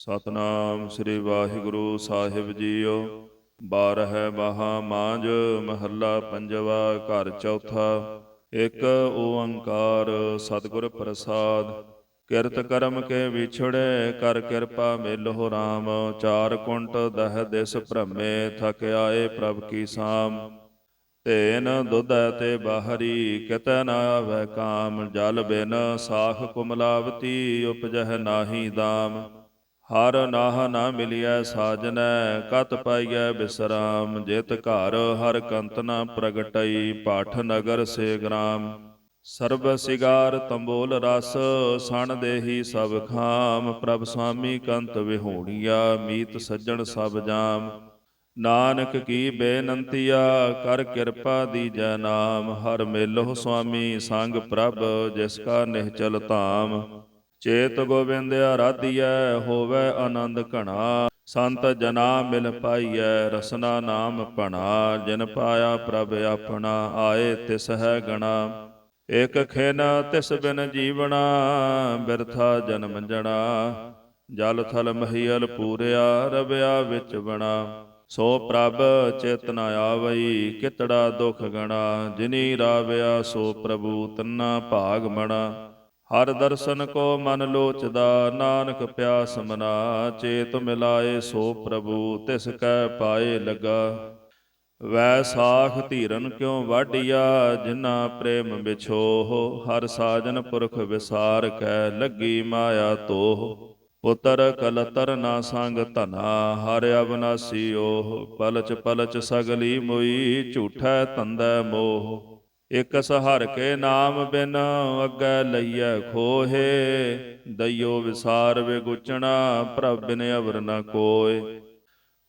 ਸਤਨਾਮ ਸ੍ਰੀ ਵਾਹਿਗੁਰੂ ਸਾਹਿਬ ਜੀਓ। ਬਾਰਹ ਮਹਾ ਮਾਂਜ ਮਹੱਲਾ ਪੰਜਵਾ, ਘਰ ਚੌਥਾ। ਇੱਕ ਓੰਕਾਰ ਸਤਿਗੁਰ ਪ੍ਰਸਾਦ। ਕਿਰਤ ਕਰਮ ਕੇ ਵਿਛੜੇ, ਕਰ ਕਿਰਪਾ ਮਿਲਹੁ RAM ਚਾਰ ਕੁੰਟ ਦਹ ਦਿਸ ਭ੍ਰਮੇ, ਥਕ ਆਏ ਪ੍ਰਭ ਕੀ ਸਾਮ। ਤੇਨ ਦੁਧੈ ਤੇ ਬਾਹਰੀ, ਕਿਤੈ ਨਾ ਆਵੈ ਕਾਮ। ਜਲ ਬਿਨ ਸਾਖ ਕੁਮਲਾਵਤੀ, ਉਪਜਹਿ ਨਾਹੀ ਦਾਮ। ਹਰ ਨਾਹ ਨਾ ਮਿਲਿਐ ਸਾਜਨੈ, ਕਤ ਪਾਈਐ ਬਿਸਰਾਮ, ਜਿਤ ਘਰ ਹਰ ਕੰਤ ਨ ਪ੍ਰਗਟਈ, ਪਾਠ ਨਗਰ ਸੇ ਗ੍ਰਾਮ। ਸਰਬ ਸਿਗਾਰ ਤੰਬੋਲ ਰਸ, ਸਣ ਦੇਹੀ ਸਭ ਖਾਮ, ਪ੍ਰਭ ਸੁਆਮੀ ਕੰਤ ਵਿਹੋਣੀਆ ਮੀਤ ਸੱਜਣ ਸਭ ਜਾਮ। ਨਾਨਕ ਕੀ ਬੇਨੰਤੀਆ, ਕਰ ਕਿਰਪਾ ਦੀਜੈ ਨਾਮ, ਹਰ ਮੇਲੋ ਸੁਆਮੀ ਸੰਗ ਪ੍ਰਭ, ਜਿਸ ਕਾ ਨਿਹਚਲ ਧਾਮ। ਚੇਤ ਗੋਬਿੰਦ ਆਰਾਧੀਐ, ਹੋਵੇ ਆਨੰਦ ਘਣਾ। ਸੰਤ ਜਨਾ ਮਿਲ ਪਾਈਐ, ਰਸਨਾ ਨਾਮ ਭਣਾ। ਜਿਨ ਪਾਇਆ ਪ੍ਰਭ ਆਪਣਾ, ਆਏ ਤਿਸ ਹੈ ਗਣਾ। ਇਕ ਖਿਨ ਤਿਸ ਬਿਨ ਜੀਵਣਾ, ਬਿਰਥਾ ਜਨਮ ਜਣਾ। ਜਲ ਥਲ ਮਹੀਲ ਪੂਰਿਆ, ਰਵਿਆ ਵਿੱਚ ਬਣਾ ਸੋ ਪ੍ਰਭ ਚੇਤਨ ਆਵਈ, ਕਿਤੜਾ ਦੁਖ ਗਣਾ। ਜਿਨੀ ਰਾਵਿਆ, ਸੋ ਪ੍ਰਭੂ ਤੰਨਾ ਭਾਗ ਮਣਾ। ਹਰ ਦਰਸ਼ਨ ਕੋ ਮਨ ਲੋਚਦਾ, ਨਾਨਕ ਪਿਆਸ ਮਨਾ, ਚੇਤ ਮਿਲਾਏ ਸੋ ਪ੍ਰਭੂ, ਤਿਸ ਕੈ ਪਾਏ ਲਗਾ। ਵੈ ਸਾਖ ਧੀਰਨ ਕਿਉ ਵਾਢੀਆ ਜਿਨਾ ਪ੍ਰੇਮ ਵਿਛੋਹ, ਹਰ ਸਾਜਨ ਪੁਰਖ ਵਿਸਾਰ ਕੈ ਲੱਗੀ ਮਾਇਆ ਤੋਹ। ਪੁੱਤਰ ਕਲਤਰ ਨਾ ਸੰਗ ਧਨਾ, ਹਰ ਅਬਨਾਸੀ ਓਹ, ਪਲਚ ਪਲਚ ਸਗਲੀ ਮੋਈ, ਝੂਠੈ ਤੰਦੈ ਮੋਹ। ਇਕ ਸਹਰ ਕੇ ਨਾਮ ਬਿਨ ਅੱਗੇ ਲਈਐ ਖੋਹੇ। ਦਈਓ ਵਿਸਾਰ ਵਿਗੁਚਣਾ ਪ੍ਰਭ ਬਿਨ ਅਵਰ ਨ ਕੋਇ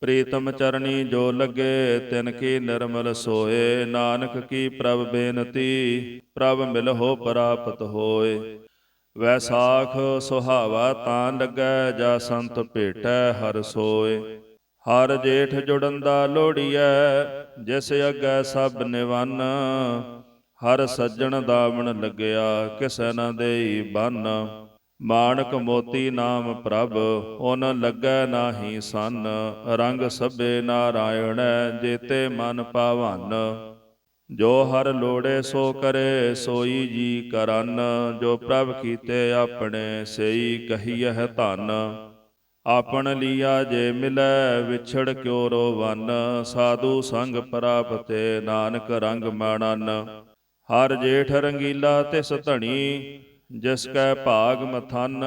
ਪ੍ਰੀਤਮ ਚਰਣੀ ਜੋ ਲੱਗੇ, ਤਿਨ ਕੀ ਨਿਰਮਲ ਸੋਏ। ਨਾਨਕ ਕੀ ਪ੍ਰਭ ਬੇਨਤੀ, ਪ੍ਰਭ ਮਿਲਹੁ ਪ੍ਰਾਪਤ ਹੋਏ। ਵੈਸਾਖ ਸੁਹਾਵਾ ਤਾਂ ਲੱਗੈ, ਜਾ ਸੰਤ ਭੇਟੈ ਹਰ ਸੋਏ। ਹਰ ਜੇਠ ਜੁੜਨ ਜੁੜੰਦਾ ਲੋੜੀਐ ਜਿਸ ਅੱਗੇ ਸਭ ਨਿਵੰਨ। ਹਰ ਸੱਜਣ ਦਾਵਣ ਲੱਗਿਆ, ਕਿਸੈ ਨ ਦੇਈ ਬੰਨ। ਮਾਣਕ ਮੋਤੀ ਨਾਮ ਪ੍ਰਭ ਓਨ ਲੱਗੈ ਨਾਹੀ ਸੰਨ। ਰੰਗ ਸਭੇ ਨਾਰਾਇਣੈ, ਜੇਤੇ ਮਨ ਪਾਵਨ। ਜੋ ਹਰ ਲੋੜੇ ਸੋ ਕਰੇ, ਸੋਈ ਜੀ ਕਰਨ। ਜੋ ਪ੍ਰਭ ਕੀਤੇ ਆਪਣੇ, ਸਈ ਕਹੀਐ ਧਨ। ਆਪਣ ਲੀਆ ਜੇ ਮਿਲੈ, ਵਿਛੜ ਕਿਉ ਰੋਵਨ ਸਾਧੂ ਸੰਗ ਪ੍ਰਾਪਤੇ, ਨਾਨਕ ਰੰਗ ਮਾਣਨ। ਹਰ ਜੇਠ ਰੰਗੀਲਾ ਤਿਸ ਧਣੀ, ਜਿਸ ਕੈ ਭਾਗ ਮਥਨ,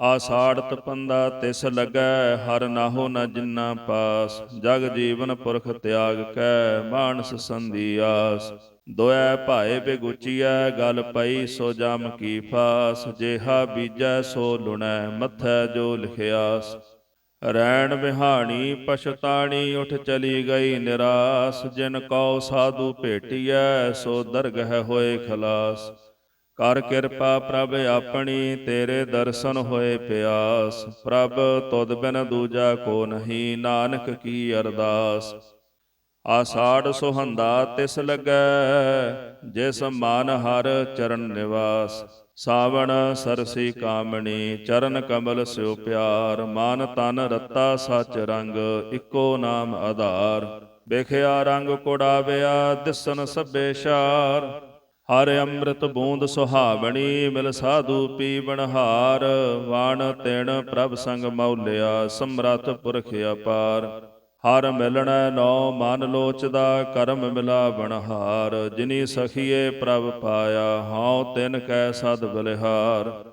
ਆਸਾੜਤ ਪੰਦਾ ਤਿਸ ਲੱਗੈ, ਹਰ ਨਾਹੋ ਨ ਜਿੰਨਾ ਪਾਸ, ਜਗ ਜੀਵਨ ਪੁਰਖ ਤਿਆਗ ਕੈ ਮਾਨਸ ਸੰਧੀ ਆਸ। ਦੋਇ ਭਾਏ ਬਿਗੁਚੀਐ, ਗਲ ਪਈ ਸੋ ਜਮ ਕੀ ਫਾਸ, ਜੇਹਾ ਬੀਜੈ ਸੋ ਲੁਣੈ, ਮੱਥੈ ਜੋ ਲਿਖਿਆਸ। ਰੈਣ ਵਿਹਾਣੀ ਪਛਤਾਣੀ, ਉਠ ਚਲੀ ਗਈ ਨਿਰਾਸ। ਜਿਨ ਕਉ ਸਾਧੂ ਭੇਟੀਐ, ਸੋ ਦਰਗਹਿ ਹੋਏ ਖਲਾਸ। ਕਰ ਕਿਰਪਾ ਪ੍ਰਭ ਆਪਣੀ, ਤੇਰੇ ਦਰਸ਼ਨ ਹੋਏ ਪਿਆਸ। ਪ੍ਰਭ ਤੁਧ ਬਿਨ ਦੂਜਾ ਕੋ ਨਹੀਂ, ਨਾਨਕ ਕੀ ਅਰਦਾਸ। ਆਸਾੜ ਸੁਹੰਦਾ ਤਿਸ ਲੱਗੈ, ਜਿਸ ਮਨ ਹਰ ਚਰਨ ਨਿਵਾਸ। ਸਾਵਣ ਸਰਸੀ ਕਾਮਣੀ, ਚਰਨ ਕਮਲ ਸਿਉ ਪਿਆਰ। ਮਨ ਤਨ ਰਤਾ ਸਚ ਰੰਗ, ਇੱਕੋ ਨਾਮ ਆਧਾਰ। ਵੇਖਿਆ ਰੰਗ ਕੋੜਾਵਿਆ, ਦਿਸਨ ਸਭੇ ਸ਼ਾਰ। ਹਰ ਅੰਮ੍ਰਿਤ ਬੂੰਦ ਸੁਹਾਵਣੀ, ਮਿਲ ਸਾਧੂ ਪੀਵਣ ਹਾਰ। ਵਾਣ ਤਿਣ ਪ੍ਰਭ ਸੰਗ ਮੌਲਿਆ, ਸਮਰੱਥ ਪੁਰਖ ਅਪਾਰ। ਹਰ ਮਿਲਣੈ ਨੋ ਮਨ ਲੋਚਦਾ, ਕਰਮ ਮਿਲਾ ਬਣਹਾਰ ਜਿਨੀ ਸਖੀਏ ਪ੍ਰਭ ਪਾਇਆ, ਹਉ ਤਿਨ ਕੈ ਸਦ ਬਲਿਹਾਰ।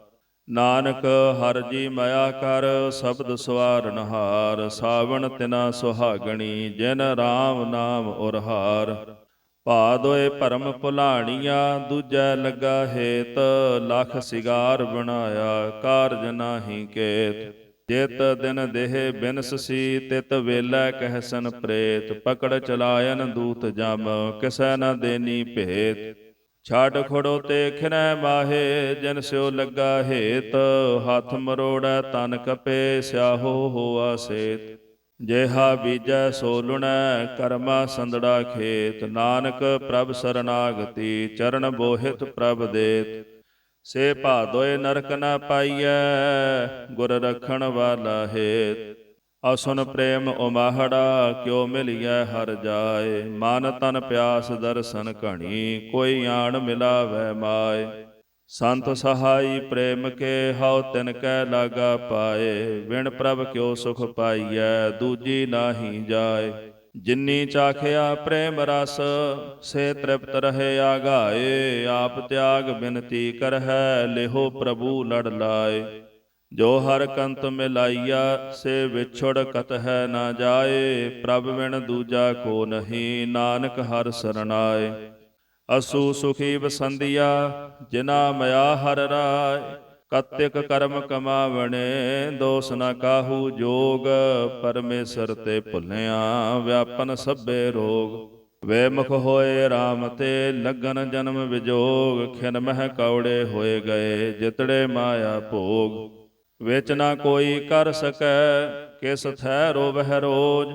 ਨਾਨਕ, ਹਰ ਜੀ ਮਾਇਆ ਕਰ, ਸ਼ਬਦ ਸਵਾਰਨਹਾਰ ਸਾਵਣ ਤਿਨਾ ਸੁਹਾਗਣੀ, ਜਿਨ RAM ਨਾਮ ਉਰਹਾਰ। ਭਾਦੋਏ ਭਰਮ ਭੁਲਾਣੀਆਂ, ਦੂਜੈ ਲੱਗਾ ਹੇਤ। ਲਖ ਸਿਗਾਰ ਬਣਾਇਆ, ਕਾਰਜ ਨਾਹੀ ਕੇਤ। ਜਿਤ ਦਿਨ ਦੇਹ ਬਿਨਸਸੀ ਤਿਤ ਵੇਲੇ ਕਹਿਸਨ ਪ੍ਰੇਤ, ਪਕੜ ਚਲਾਇਨ ਦੂਤ ਜਮ, ਕਿਸੈ ਨ ਦੇਨੀ ਭੇਤ। ਛਾੜ ਖੜੋ ਤੇ ਖਿਨੈ ਮਾਹੇ, ਜਨ ਸਿਓ ਲੱਗਾ ਹੇਤ, ਹੱਥ ਮਰੋੜੈ ਤਨ ਕਪੇ, ਸਿਆਹੋ ਹੋਆ ਸੇਤ। ਜੇਹਾ ਬੀਜੈ ਸੋਲੁਣੈ ਕਰਮਾ ਸੰਦੜਾ ਖੇਤ। ਨਾਨਕ ਪ੍ਰਭ ਸਰਨਾਗਤੀ, ਚਰਨ ਬੋਹਿਤ ਪ੍ਰਭ ਦੇਤ। ਸੇ ਭਾਦੋਏ ਨਰਕ ਨਾ ਪਾਈਐ, ਗੁਰ ਰਖਣ ਵਾਲਾ ਹੇਤ। ਅਸੁਨ ਪ੍ਰੇਮ ਉਮਾਹੜਾ, ਕਿਉ ਮਿਲਿਐ ਹਰ ਜਾਏ। ਮਨ ਤਨ ਪਿਆਸ ਦਰਸ਼ਨ ਘਣੀ, ਕੋਈ ਆਣ ਮਿਲਾਵੈ ਮਾਏ। ਸੰਤ ਸਹਾਈ ਪ੍ਰੇਮ ਕੇ ਹਉ ਤਿਨ ਕੈ ਲਾਗਾ ਪਾਏ। ਵਿਣ ਪ੍ਰਭ ਕਿਉ ਸੁਖ ਪਾਈਐ, ਦੂਜੀ ਨਾਹੀ ਜਾਏ। ਜਿਨੀ ਚਾਖਿਆ ਪ੍ਰੇਮ ਰਸ, ਸੇ ਤ੍ਰਿਪਤ ਰਹੇ ਆਗਾਏ, ਆਪ ਤਿਆਗ ਬਿਨਤੀ ਕਰਹਿ, ਲਿਹੋ ਪ੍ਰਭੂ ਲੜ ਲਾਏ। ਜੋ ਹਰ ਕੰਤ ਮਿਲਾਈਆ, ਸੇ ਵਿਛੜ ਕਤ ਹੈ ਨਾ ਜਾਏ, ਪ੍ਰਭ ਵਿਣ ਦੂਜਾ ਕੋ ਨਹੀਂ, ਨਾਨਕ ਹਰ ਸਰਣਾਏ। ਅਸੂ ਸੁਖੀ ਵਸੰਦੀਆ ਜਿਨਾ ਮਇਆ ਹਰ ਰਾਏ। ਕਤਿਕ ਕਰਮ ਕਮਾਵਣੇ, ਦੋਸ ਨਾ ਕਾਹੂ ਜੋਗ, ਪਰਮੇਸ਼ਰ ਤੇ ਭੁੱਲਿਆ ਵਿਆਪਨ ਸਭੇ ਰੋਗ। ਵੇਮੁਖ ਹੋਏ RAM ਤੇ ਲਗਨ ਜਨਮ ਵਿਜੋਗ, ਖਿਨ ਮਹਿ ਕੌੜੇ ਹੋਏ ਗਏ ਜਿਤੜੇ ਮਾਇਆ ਭੋਗ। ਵਿੱਚ ਨਾ ਕੋਈ ਕਰ ਸਕੈ, ਕਿਸ ਥੈ ਰੋਵਹਿ ਰੋਜ।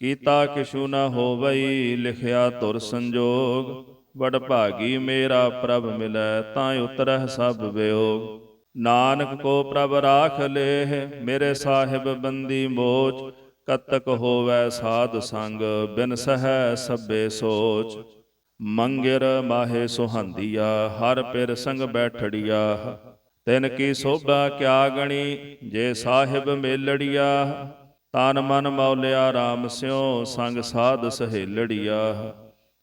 ਕੀਤਾ ਕਿਛੂ ਨਾ ਹੋਵਈ, ਲਿਖਿਆ ਤੁਰ ਸੰਜੋਗ। ਵਡ ਭਾਗੀ ਮੇਰਾ ਪ੍ਰਭ ਮਿਲੈ, ਤਾਂ ਉਤਰਹਿ ਸਭ ਵਿਯੋਗ ਨਾਨਕ ਕੋ ਪ੍ਰਭ ਰਾਖ ਲੇਹ, ਮੇਰੇ ਸਾਹਿਬ ਬੰਦੀ ਮੋਚ, ਕਤਕ ਹੋਵੈ ਸਾਧ ਸੰਗ, ਬਿਨ ਸਹਿ ਸਭੇ ਸੋਚ। ਮੰਗਿਰ ਮਾਹੇ ਸੁਹੰਦੀਆ, ਹਰ ਪਿਰ ਸੰਗ ਬੈਠੜੀਆ। ਤਿਨ ਕੀ ਸੋਭਾ ਕਿਆ ਗਣੀ, ਜੇ ਸਾਹਿਬ ਮੇਲੜੀਆ। ਤਨ ਮਨ ਮੌਲਿਆ RAM ਸਿਉ, ਸੰਗ ਸਾਧ ਸਹੇਲੜੀਆ।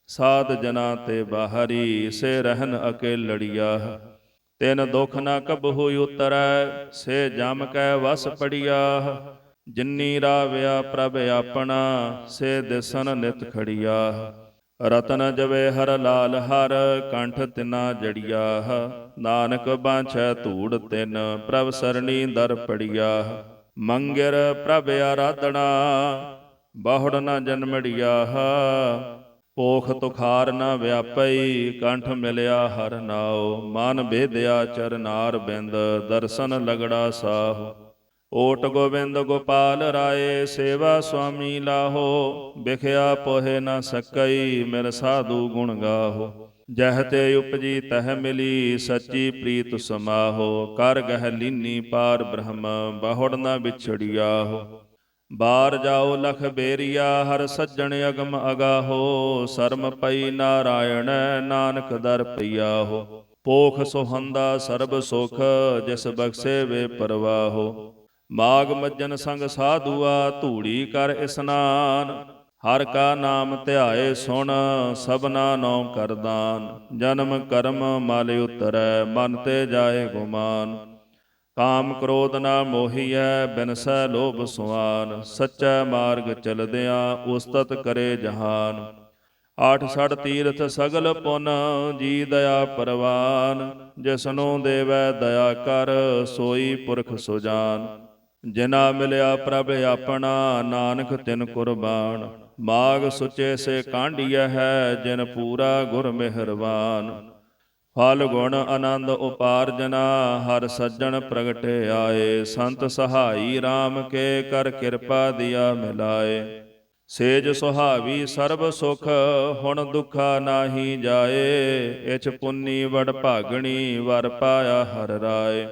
ਸਾਧ ਜਨਾ ਤੇ ਬਾਹਰੀ, ਸੇ ਰਹਿਨ ਅਕੇ ਲੜੀਆ ਤਿਨ ਦੁਖ ਨਾ ਕਬਹੁ ਉਤਰੈ, ਸੇ ਜਮ ਕੈ ਵਸ ਪੜੀਆ। ਜਿਨੀ ਰਾਵਿਆ ਪ੍ਰਭ ਆਪਣਾ, ਸੇ ਦਿਸਨ ਨਿਤ ਖੜੀਆ। ਰਤਨ ਜਵੇ ਹਰ ਲਾਲ ਹਰ, ਕੰਠ ਤਿਨਾ ਜੜੀਆ। ਨਾਨਕ ਬਾਛੈ ਧੂੜ ਤਿਨ, ਪ੍ਰਭ ਸਰਣੀ ਦਰ ਪੜੀਆ। ਮੰਗਿਰ ਪ੍ਰਭ ਆਰਾਧਣਾ ਬਾਹੜ ਨ ਜਨਮੜੀਆ ਪੋਖ ਤੁਖਾਰ ਨਾ ਵਿਆਪਈ ਕੰਠ ਮਿਲਿਆ ਹਰ ਨਾਉ, ਮਨ ਭੇਦਿਆ ਚਰਨਾਰ ਬਿੰਦ, ਦਰਸ਼ਨ ਲਗੜਾ ਸਾਹ। ਓਟ ਗੋਬਿੰਦ ਗੋਪਾਲ ਰਾਏ, ਸੇਵਾ ਸੁਆਮੀ ਲਾਹੋ ਵਿਖਿਆ ਪੋਹੇ ਨਾ ਸਕਈ, ਮਿਲ ਸਾਧੂ ਗੁਣ ਗਾਹੋ। ਜਹ ਤੇ ਉਪਜੀ ਤਹ ਮਿਲੀ, ਸੱਚੀ ਪ੍ਰੀਤ ਸਮਾਹੋ। ਕਰ ਗਹਿ ਲੀਨੀ ਪਾਰ ਬ੍ਰਹਮ, ਬਾਹੜ ਨ ਵਿਛੜਿਆਹੋ। ਬਾਰ ਜਾਓ ਲਖ ਬੇਰੀਆ, ਹਰ ਸੱਜਣ ਅਗਮ ਅਗਾਹੋ, ਸਰਮ ਪਈ ਨਾਰਾਇਣ, ਨਾਨਕ ਦਰ ਪਈਆਹੋ ਪੋਖ ਸੁਹੰਦਾ, ਸਰਬ ਸੁਖ, ਜਿਸ ਬਖਸ਼ੇ ਵੇ ਪਰਵਾਹੋ। ਮਾਗ ਮੱਜਨ ਸੰਗ ਸਾਧੂਆ, ਧੂੜੀ ਕਰ ਇਸਨਾਨ। ਹਰ ਕਾ ਨਾਮ ਧਿਆਏ ਸੁਣ, ਸਭਨਾ ਨੌ ਕਰਦਾਨ ਜਨਮ ਕਰਮ ਮਲ ਉਤਰੈ, ਮਨ ਤੇ ਜਾਏ ਗੁਮਾਨ। ਕਾਮ ਕ੍ਰੋਧ ਨਾ ਮੋਹੀਐ, ਬਿਨਸੈ ਲੋਭ ਸੁਆਨ, ਸੱਚਾ ਮਾਰਗ ਚਲਦਿਆਂ ਉਸਤਤ ਕਰੇ ਜਹਾਨ। ਆਠ ਛੜ ਤੀਰਥ ਸਗਲ ਪੁਨ, ਜੀ ਦਇਆ ਪਰਵਾਨ, ਜਿਸਨੂੰ ਦੇਵੈ ਦਇਆ ਕਰ, ਸੋਈ ਪੁਰਖ ਸੁਜਾਨ। ਜਿਨਾ ਮਿਲਿਆ ਪ੍ਰਭ ਆਪਣਾ, ਨਾਨਕ ਤਿਨ ਕੁਰਬਾਨ। ਮਾਗ ਸੁਚੇ ਸੇ ਕਾਂਢੀਐ ਹੈ, ਜਿਨ ਪੂਰਾ ਗੁਰ ਮਿਹਰਬਾਨ ਫਲ ਗੁਣ ਆਨੰਦ ਉਪਾਰਜਨਾ, ਹਰ ਸੱਜਣ ਪ੍ਰਗਟੇ ਆਏ। ਸੰਤ ਸਹਾਈ RAM ਕੇ ਕਰ ਕਿਰਪਾ ਦਿਆ ਮਿਲਾਏ। ਸੇਜ ਸੁਹਾਵੀ ਸਰਬ ਸੁਖ, ਹੁਣ ਦੁਖਾ ਨਾਹੀ ਜਾਏ। ਇਚ ਪੁੰਨੀ ਵਡ ਭਾਗਣੀ, ਵਰ ਪਾਇਆ ਹਰ ਰਾਏ।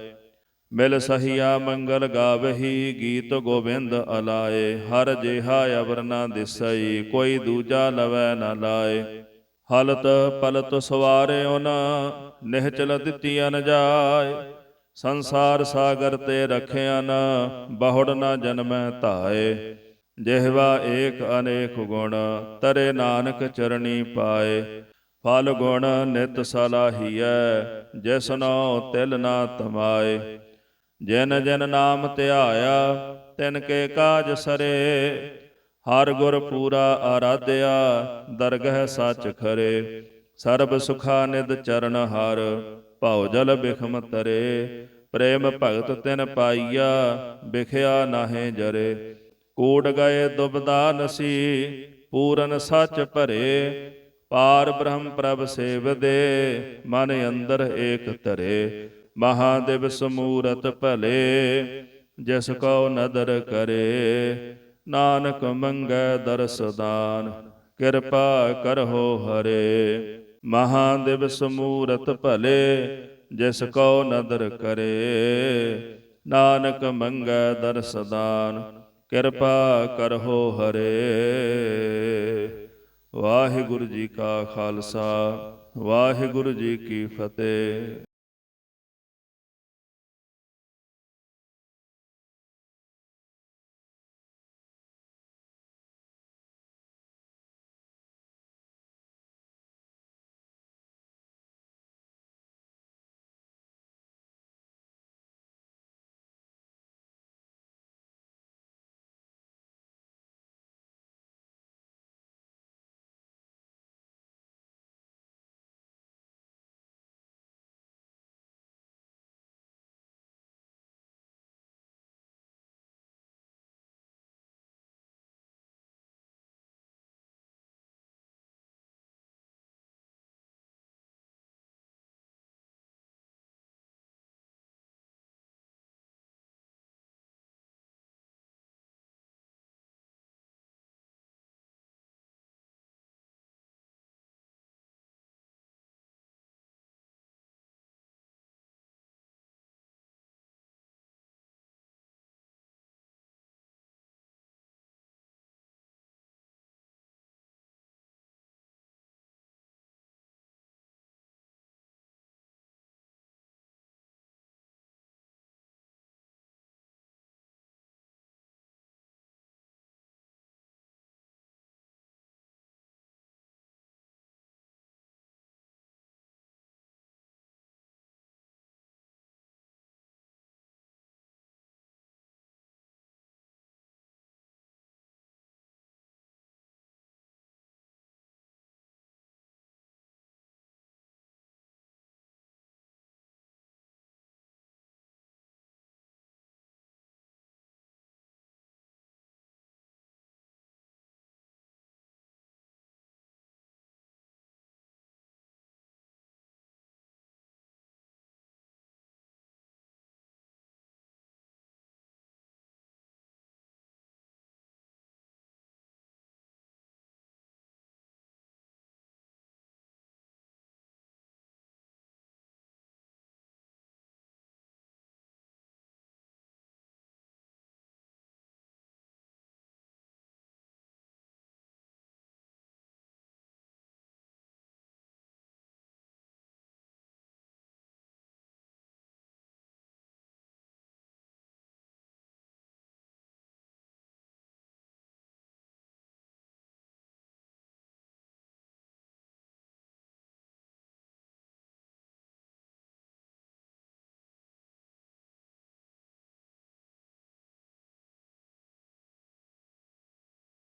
ਮਿਲ ਸਹੀਆ ਮੰਗਲ ਗਾਵਹੀ, ਗੀਤ ਗੋਬਿੰਦ ਅਲਾਏ। ਹਰ ਜਿਹਾ ਅਵਰ ਨਾ ਦਿਸਈ, ਕੋਈ ਦੂਜਾ ਲਵੈ ਨਾ ਲਾਏ। ਹਲਤ ਪਲਤ ਸਵਾਰਿਓ ਨਾ ਨਿਹਚਲ ਦਿੱਤੀ ਅਨ ਜਾਏ। ਸੰਸਾਰ ਸਾਗਰ ਤੇ ਰਖਿਆ ਨਾ, ਬਹੁੜ ਨਾ ਜਨਮੈ ਧਾਏ। ਜਿਹਵਾ ਏਕ ਅਨੇਕ ਗੁਣ, ਤਰੇ ਨਾਨਕ ਚਰਣੀ ਪਾਏ। ਫਲ ਗੁਣ ਨਿਤ ਸਲਾਹੀਐ ਜਿਸਨੋ ਤਿਲ ਨਾ ਤਮਾਏ। ਜਿਨ ਜਿਨ ਨਾਮ ਧਿਆਇਆ, ਤਿਨ ਕੇ ਕਾਜ ਸਰੇ ਹਰ ਗੁਰ ਪੂਰਾ ਆਰਾਧਿਆ, ਦਰਗਹਿ ਸੱਚ ਖਰੇ। ਸਰਬ ਸੁਖਾ ਨਿਦ ਚਰਨ ਹਰ, ਭਾਉ ਜਲ ਬਿਖਮ ਤਰੇ। ਪ੍ਰੇਮ ਭਗਤ ਤਿਨ ਪਾਈਆ, ਬਿਖਿਆ ਨਾਹੇ ਜਰੇ। ਕੂੜ ਗਏ ਦੁਬਦਾ ਨਸੀ, ਪੂਰਨ ਸੱਚ ਭਰੇ। ਪਾਰ ਬ੍ਰਹਮ ਪ੍ਰਭ ਸੇਵਦੇ, ਮਨ ਅੰਦਰ ਏਕ ਧਰੇ। ਮਹਾਦੇਵ ਸਮੂਰਤ ਭਲੇ, ਜਿਸ ਕੋ ਨਦਰ ਕਰੇ। ਨਾਨਕ ਮੰਗੈ ਦਰਸ ਦਾਨ, ਕਿਰਪਾ ਕਰਹੁ ਹਰੇ। ਮਹਾਦੇਵ ਸਮੂਰਤ ਭਲੇ, ਜਿਸ ਕੋ ਨਦਰ ਕਰੇ। ਨਾਨਕ ਮੰਗੈ ਦਰਸ ਦਾਨ, ਕਿਰਪਾ ਕਰਹੁ ਹਰੇ। ਵਾਹਿਗੁਰੂ ਜੀ ਕਾ ਖਾਲਸਾ, ਵਾਹਿਗੁਰੂ ਜੀ ਕੀ ਫਤਿਹ।